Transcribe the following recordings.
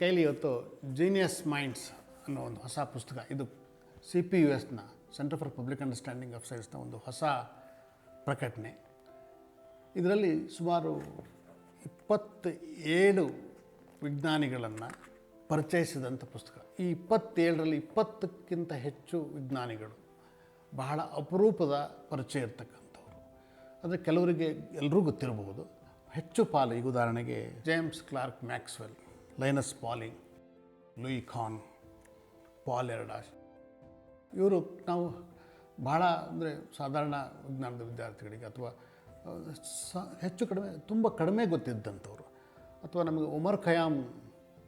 ಕೈಲಿ ಇವತ್ತು genius minds ಅನ್ನೋ ಒಂದು ಹೊಸ ಪುಸ್ತಕ. ಇದು ಸಿ ಪಿ ಯು ಎಸ್ನ centre for public understanding of ಸೈನ್ಸ್ನ ಒಂದು ಹೊಸ ಪ್ರಕಟಣೆ. ಇದರಲ್ಲಿ ಸುಮಾರು ಇಪ್ಪತ್ತೇಳು ವಿಜ್ಞಾನಿಗಳನ್ನು ಪರಿಚಯಿಸಿದಂಥ ಪುಸ್ತಕ. ಈ ಇಪ್ಪತ್ತೇಳರಲ್ಲಿ ಇಪ್ಪತ್ತಕ್ಕಿಂತ ಹೆಚ್ಚು ವಿಜ್ಞಾನಿಗಳು ಬಹಳ ಅಪರೂಪದ ಪರಿಚಯ ಇರ್ತಕ್ಕಂಥವ್ರು. ಅಂದರೆ ಕೆಲವರಿಗೆ ಎಲ್ಲರೂ ಗೊತ್ತಿರಬಹುದು. ಹೆಚ್ಚು ಪಾಲು ಈಗ ಉದಾಹರಣೆಗೆ James Clerk Maxwell Linus Pauling Louis Kahn Paul Erdos ಇವರು ನಾವು ಭಾಳ ಅಂದರೆ ಸಾಧಾರಣ ವಿಜ್ಞಾನದ ವಿದ್ಯಾರ್ಥಿಗಳಿಗೆ ಅಥವಾ ಸ, ಹೆಚ್ಚು ಕಡಿಮೆ, ತುಂಬ ಕಡಿಮೆ ಗೊತ್ತಿದ್ದಂಥವ್ರು. ಅಥವಾ ನಮಗೆ ಉಮರ್ ಖಯಾಮ್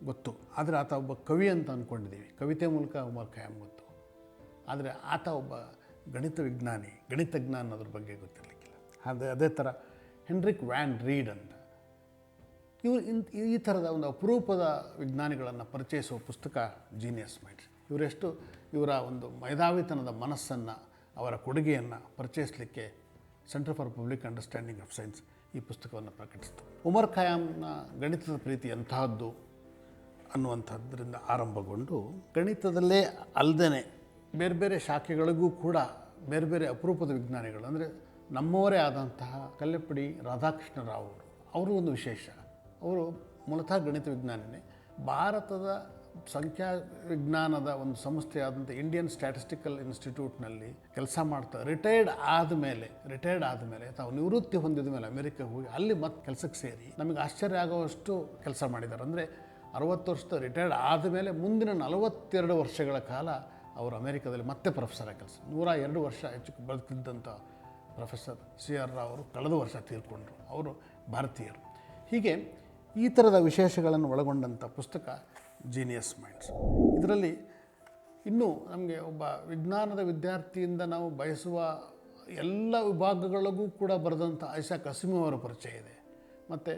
ಗೊತ್ತು, ಆದರೆ ಆತ ಒಬ್ಬ ಕವಿ ಅಂತ ಅಂದ್ಕೊಂಡಿದ್ದೀವಿ ಕವಿತೆ ಮೂಲಕ ಉಮರ್ ಖಯಾಮ್ ಗೊತ್ತು. ಆದರೆ ಆತ ಒಬ್ಬ ಗಣಿತ ವಿಜ್ಞಾನಿ ಗಣಿತಜ್ಞಾನ ಅನ್ನೋದ್ರ ಬಗ್ಗೆ ಗೊತ್ತಿರಲಿಕ್ಕಿಲ್ಲ. ಅದೇ ಅದೇ ಥರ ಹೆನ್ರಿಕ್ ವ್ಯಾನ್ ರೀಡ್ ಅಂತ. ಇವರು ಇಂಥ ಈ ಥರದ ಒಂದು ಅಪರೂಪದ ವಿಜ್ಞಾನಿಗಳನ್ನು ಪರಿಚಯಿಸುವ ಪುಸ್ತಕ ಜೀನಿಯಸ್ ಮೈಂಡ್ಸ್ ಇವರೆಷ್ಟು ಇವರ ಒಂದು ಮೇಧಾವಿತನದ ಮನಸ್ಸನ್ನು, ಅವರ ಕೊಡುಗೆಯನ್ನು ಪರಿಚಯಿಸಲಿಕ್ಕೆ centre for public understanding of science ಈ ಪುಸ್ತಕವನ್ನು ಪ್ರಕಟಿಸಿತು. ಉಮರ್ ಖಯಾಮ್ನ ಗಣಿತದ ಪ್ರೀತಿ ಎಂತಹದ್ದು ಅನ್ನುವಂಥದ್ದರಿಂದ ಆರಂಭಗೊಂಡು ಗಣಿತದಲ್ಲೇ ಅಲ್ಲದೇ ಬೇರೆ ಬೇರೆ ಶಾಖೆಗಳಿಗೂ ಕೂಡ ಬೇರೆ ಬೇರೆ ಅಪರೂಪದ ವಿಜ್ಞಾನಿಗಳು, ಅಂದರೆ ನಮ್ಮವರೇ ಆದಂತಹ ಕಲ್ಲೆಪ್ಪಡಿ ರಾಧಾಕೃಷ್ಣ ರಾವ್ ಅವರು ಅವರು ಒಂದು ವಿಶೇಷ. ಅವರು ಮೂಲತಃ ಗಣಿತ ವಿಜ್ಞಾನಿನೇ. ಭಾರತದ ಸಂಖ್ಯಾ ವಿಜ್ಞಾನದ ಒಂದು ಸಂಸ್ಥೆಯಾದಂಥ ಇಂಡಿಯನ್ ಸ್ಟ್ಯಾಟಿಸ್ಟಿಕಲ್ ಇನ್ಸ್ಟಿಟ್ಯೂಟ್ನಲ್ಲಿ ಕೆಲಸ ಮಾಡ್ತಾ ರಿಟೈರ್ಡ್ ಆದ ಮೇಲೆ ರಿಟೈರ್ಡ್ ಆದಮೇಲೆ, ತಾವು ನಿವೃತ್ತಿ ಹೊಂದಿದ ಮೇಲೆ ಅಮೆರಿಕಕ್ಕೆ ಹೋಗಿ ಅಲ್ಲಿ ಮತ್ತೆ ಕೆಲಸಕ್ಕೆ ಸೇರಿ ನಮಗೆ ಆಶ್ಚರ್ಯ ಆಗುವಷ್ಟು ಕೆಲಸ ಮಾಡಿದ್ದಾರೆ. ಅಂದರೆ ಅರವತ್ತು ವರ್ಷದ ರಿಟೈರ್ಡ್ ಆದಮೇಲೆ ಮುಂದಿನ ನಲವತ್ತೆರಡು ವರ್ಷಗಳ ಕಾಲ ಅವರು ಅಮೆರಿಕದಲ್ಲಿ ಮತ್ತೆ ಪ್ರೊಫೆಸರ್ ಕೆಲಸ ನೂರ ಎರಡು ವರ್ಷ ಹೆಚ್ಚು ಬದುಕಿದ್ದಂಥ ಪ್ರೊಫೆಸರ್ ಸಿ ಆರ್ ರಾವ್ ಅವರು ಕಳೆದ ವರ್ಷ ತೀರ್ಕೊಂಡರು. ಅವರು ಭಾರತೀಯರು. ಹೀಗೆ ಈ ಥರದ ವಿಶೇಷಗಳನ್ನು ಒಳಗೊಂಡಂಥ ಪುಸ್ತಕ ಜೀನಿಯಸ್ ಮೈಂಡ್ಸ್ ಇದರಲ್ಲಿ ಇನ್ನೂ ನಮಗೆ ಒಬ್ಬ ವಿಜ್ಞಾನದ ವಿದ್ಯಾರ್ಥಿಯಿಂದ ನಾವು ಬಯಸುವ ಎಲ್ಲ ವಿಭಾಗಗಳಿಗೂ ಕೂಡ ಬರೆದಂಥ ಐಶಾ ಕಸಿಮ ಅವರ ಪರಿಚಯ ಇದೆ. ಮತ್ತು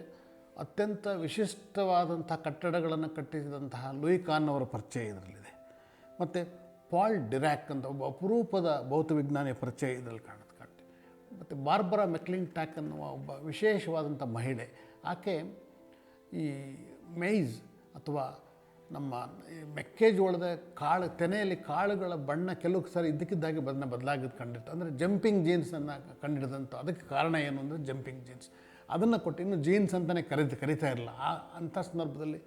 ಅತ್ಯಂತ ವಿಶಿಷ್ಟವಾದಂಥ ಕಟ್ಟಡಗಳನ್ನು ಕಟ್ಟಿಸಿದಂತಹ ಲೂಯಿ ಖಾನ್ ಅವರ ಪರಿಚಯ ಇದರಲ್ಲಿದೆ. ಮತ್ತು ಪಾಲ್ ಡಿರ್ಯಾಕ್ ಅಂತ ಒಬ್ಬ ಅಪರೂಪದ ಭೌತ ವಿಜ್ಞಾನಿಯ ಪರಿಚಯ ಇದರಲ್ಲಿ ಕಾಣುತ್ತೆ ಕಾಣ್ತೀವಿ ಮತ್ತು ಬಾರ್ಬರಾ ಮೆಕ್ಲಿಂಗ್ ಟ್ಯಾಕ್ ಅನ್ನುವ ಒಬ್ಬ ವಿಶೇಷವಾದಂಥ ಮಹಿಳೆ, ಆಕೆ ಈ ಮೇಯ್ಸ್ ಅಥವಾ ನಮ್ಮ ಮೆಕ್ಕೆಜೋಳದ ಕಾಳು, ತೆನೆಯಲ್ಲಿ ಕಾಳುಗಳ ಬಣ್ಣ ಕೆಲವು ಸಾರಿ ಇದ್ದಕ್ಕಿದ್ದಾಗಿ ಬಣ್ಣ ಬದಲಾಗಿದ್ದು ಕಂಡಿತ್ತು ಅಂದರೆ ಜಂಪಿಂಗ್ ಜೀನ್ಸನ್ನು ಕಂಡಿಡಿದಂಥ ಅದಕ್ಕೆ ಕಾರಣ ಏನು ಅಂದರೆ ಜಂಪಿಂಗ್ ಜೀನ್ಸ್ ಅದನ್ನು ಕೊಟ್ಟು ಇನ್ನು ಜೀನ್ಸ್ ಅಂತಲೇ ಕರೀತ ಕರಿತಾ ಇರಲಿಲ್ಲ. ಆ ಅಂಥ ಸಂದರ್ಭದಲ್ಲಿ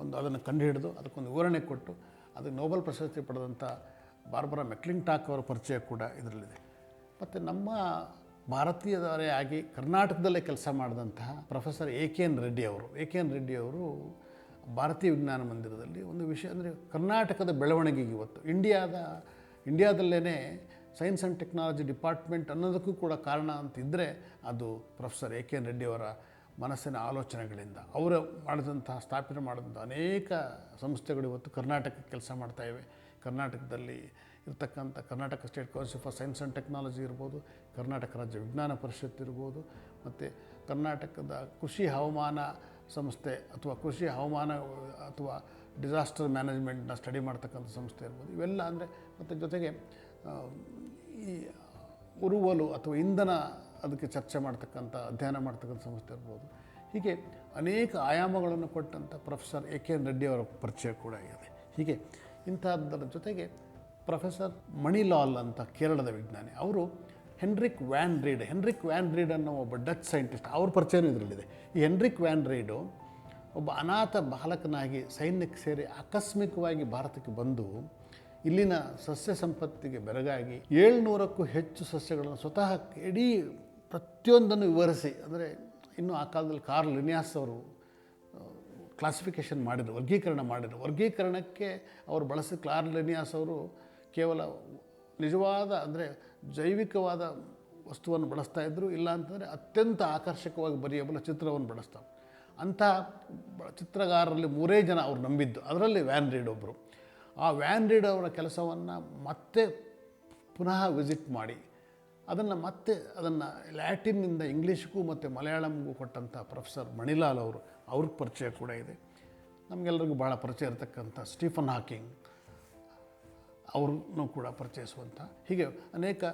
ಒಂದು ಅದನ್ನು ಕಂಡುಹಿಡಿದು ಅದಕ್ಕೊಂದು ವಿವರಣೆ ಕೊಟ್ಟು ಅದಕ್ಕೆ ನೋಬೆಲ್ ಪ್ರಶಸ್ತಿ ಪಡೆದಂಥ ಬಾರ್ಬರಾ ಮೆಕ್ಲಿಂಗ್ ಟಾಕ್ ಅವರ ಪರಿಚಯ ಕೂಡ ಇದರಲ್ಲಿದೆ. ಮತ್ತು ನಮ್ಮ ಭಾರತೀಯದವರೇ ಆಗಿ ಕರ್ನಾಟಕದಲ್ಲೇ ಕೆಲಸ ಮಾಡಿದಂತಹ professor A K N Reddy ಅವರು. ಎ ಕೆ ಎನ್ ರೆಡ್ಡಿ ಅವರು ಭಾರತೀಯ ವಿಜ್ಞಾನ ಮಂದಿರದಲ್ಲಿ ಒಂದು ವಿಷಯ ಅಂದರೆ ಕರ್ನಾಟಕದ ಬೆಳವಣಿಗೆಗೆ ಇವತ್ತು. ಇಂಡಿಯಾದ ಇಂಡಿಯಾದಲ್ಲೇ ಸೈನ್ಸ್ ಆ್ಯಂಡ್ ಟೆಕ್ನಾಲಜಿ ಡಿಪಾರ್ಟ್ಮೆಂಟ್ ಅನ್ನೋದಕ್ಕೂ ಕೂಡ ಕಾರಣ ಅಂತಿದ್ದರೆ ಅದು professor A K N Reddy ಅವರ ಮನಸ್ಸಿನ ಆಲೋಚನೆಗಳಿಂದ. ಅವರು ಮಾಡಿದಂತಹ, ಸ್ಥಾಪನೆ ಮಾಡಿದಂಥ ಅನೇಕ ಸಂಸ್ಥೆಗಳು ಇವತ್ತು ಕರ್ನಾಟಕಕ್ಕೆ ಕೆಲಸ ಮಾಡ್ತಾ ಇವೆ. ಕರ್ನಾಟಕದಲ್ಲಿ ಇರ್ತಕ್ಕಂಥ Karnataka state council for science and technology ಇರ್ಬೋದು ಕರ್ನಾಟಕ ರಾಜ್ಯ ವಿಜ್ಞಾನ ಪರಿಷತ್ ಇರ್ಬೋದು, ಮತ್ತು ಕರ್ನಾಟಕದ ಕೃಷಿ ಹವಾಮಾನ ಸಂಸ್ಥೆ ಅಥವಾ ಕೃಷಿ ಹವಾಮಾನ ಅಥವಾ ಡಿಸಾಸ್ಟರ್ ಮ್ಯಾನೇಜ್ಮೆಂಟ್ನ ಸ್ಟಡಿ ಮಾಡ್ತಕ್ಕಂಥ ಸಂಸ್ಥೆ ಇರ್ಬೋದು. ಇವೆಲ್ಲ ಅಂದರೆ ಮತ್ತು ಜೊತೆಗೆ ಈ ಉರುವಲು ಅಥವಾ ಇಂಧನ ಅದಕ್ಕೆ ಚರ್ಚೆ ಮಾಡ್ತಕ್ಕಂಥ, ಅಧ್ಯಯನ ಮಾಡ್ತಕ್ಕಂಥ ಸಂಸ್ಥೆ ಇರ್ಬೋದು. ಹೀಗೆ ಅನೇಕ ಆಯಾಮಗಳನ್ನು ಕೊಟ್ಟಂಥ professor A K N Reddy ಅವರ ಪರಿಚಯ ಕೂಡ ಇದೆ. ಹೀಗೆ ಇಂಥದ್ದರ ಜೊತೆಗೆ ಪ್ರೊಫೆಸರ್ ಮಣಿಲಾಲ್ ಅಂತ ಕೇರಳದ ವಿಜ್ಞಾನಿ. ಅವರು Hendrik van Rheede. Hendrik van Rheede ಅನ್ನೋ ಒಬ್ಬ ಡಚ್ ಸೈಂಟಿಸ್ಟ್. ಅವ್ರ ಪರಿಚಯನೂ ಇದರಲ್ಲಿದೆ. ಈ ಹೆನ್ರಿಕ್ ವ್ಯಾನ್ ರೀಡು ಒಬ್ಬ ಅನಾಥ ಬಾಲಕನಾಗಿ ಸೈನ್ಯಕ್ಕೆ ಸೇರಿ ಆಕಸ್ಮಿಕವಾಗಿ ಭಾರತಕ್ಕೆ ಬಂದು ಇಲ್ಲಿನ ಸಸ್ಯ ಸಂಪತ್ತಿಗೆ ಬೆರಗಾಗಿ ಏಳ್ನೂರಕ್ಕೂ ಹೆಚ್ಚು ಸಸ್ಯಗಳನ್ನು ಸ್ವತಃ ಇಡೀ ಪ್ರತಿಯೊಂದನ್ನು ವಿವರಿಸಿ. ಅಂದರೆ ಇನ್ನು ಆ ಕಾಲದಲ್ಲಿ ಕಾರ್ಲ್ ಲಿನಿಯಾಸ್ ಅವರು ಕ್ಲಾಸಿಫಿಕೇಷನ್ ಮಾಡಿದರು, ವರ್ಗೀಕರಣ ಮಾಡಿದರು. ವರ್ಗೀಕರಣಕ್ಕೆ ಅವರು ಬಳಸಿದ ಕ್ಲಾರ್ ಲೆನಿಯಾಸ್ ಅವರು ಕೇವಲ ನಿಜವಾದ ಅಂದರೆ ಜೈವಿಕವಾದ ವಸ್ತುವನ್ನು ಬಳಸ್ತಾ ಇದ್ದರು ಇಲ್ಲ ಅಂತಂದರೆ ಅತ್ಯಂತ ಆಕರ್ಷಕವಾಗಿ ಬರೆಯಬಲ್ಲ ಚಿತ್ರವನ್ನು ಬಳಸ್ತಾರೆ ಅಂಥ ಚಿತ್ರಗಾರರಲ್ಲಿ ಮೂರೇ ಜನ ಅವ್ರು ನಂಬಿದ್ದು. ಅದರಲ್ಲಿ ವ್ಯಾನ್ ರೀಡ್ ಒಬ್ಬರು ಆ ವ್ಯಾನ್ ರೀಡ್ ಅವರ ಕೆಲಸವನ್ನು ಮತ್ತೆ ಪುನಃ ವಿಸಿಟ್ ಮಾಡಿ. ಅದನ್ನು ಮತ್ತೆ ಅದನ್ನು ಲ್ಯಾಟಿನ್ನಿಂದ ಇಂಗ್ಲೀಷ್ಗೂ ಮತ್ತು ಮಲಯಾಳಂಗೂ ಕೊಟ್ಟಂಥ ಪ್ರೊಫೆಸರ್ ಮಣಿಲಾಲ್ ಅವರು, ಅವ್ರಿಗೆ ಪರಿಚಯ ಕೂಡ ಇದೆ. ನಮಗೆಲ್ಲರಿಗೂ ಭಾಳ ಪರಿಚಯ ಇರತಕ್ಕಂಥ ಸ್ಟೀಫನ್ ಹಾಕಿಂಗ್. ಅವ್ರನ್ನೂ ಕೂಡ ಪರಿಚಯಿಸುವಂಥ. ಹೀಗೆ ಅನೇಕ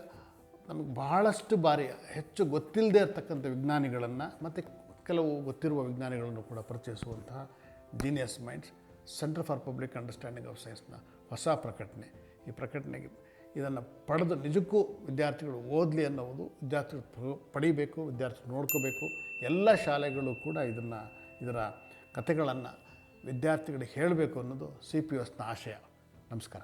ನಮಗೆ ಬಹಳಷ್ಟು ಬಾರಿ ಹೆಚ್ಚು ಗೊತ್ತಿಲ್ಲದೆ ಇರತಕ್ಕಂಥ ವಿಜ್ಞಾನಿಗಳನ್ನು ಮತ್ತು ಕೆಲವು ಗೊತ್ತಿರುವ ವಿಜ್ಞಾನಿಗಳನ್ನು ಕೂಡ ಪರಿಚಯಿಸುವಂತಹ genius minds centre for public understanding of ಸೈನ್ಸ್ನ ಹೊಸ ಪ್ರಕಟಣೆ. ಈ ಪ್ರಕಟಣೆಗೆ ಇದನ್ನು ಪಡೆದು ನಿಜಕ್ಕೂ ವಿದ್ಯಾರ್ಥಿಗಳು ಓದಲಿ ಅನ್ನೋದು ವಿದ್ಯಾರ್ಥಿಗಳು ಪಡಿಬೇಕು, ವಿದ್ಯಾರ್ಥಿಗಳು ನೋಡ್ಕೋಬೇಕು. ಎಲ್ಲ ಶಾಲೆಗಳು ಕೂಡ ಇದನ್ನು, ಇದರ ಕಥೆಗಳನ್ನು ವಿದ್ಯಾರ್ಥಿಗಳಿಗೆ ಹೇಳಬೇಕು ಅನ್ನೋದು ಸಿ ಪಿ ಎಸ್ನ ಆಶಯ. ನಮಸ್ಕಾರ.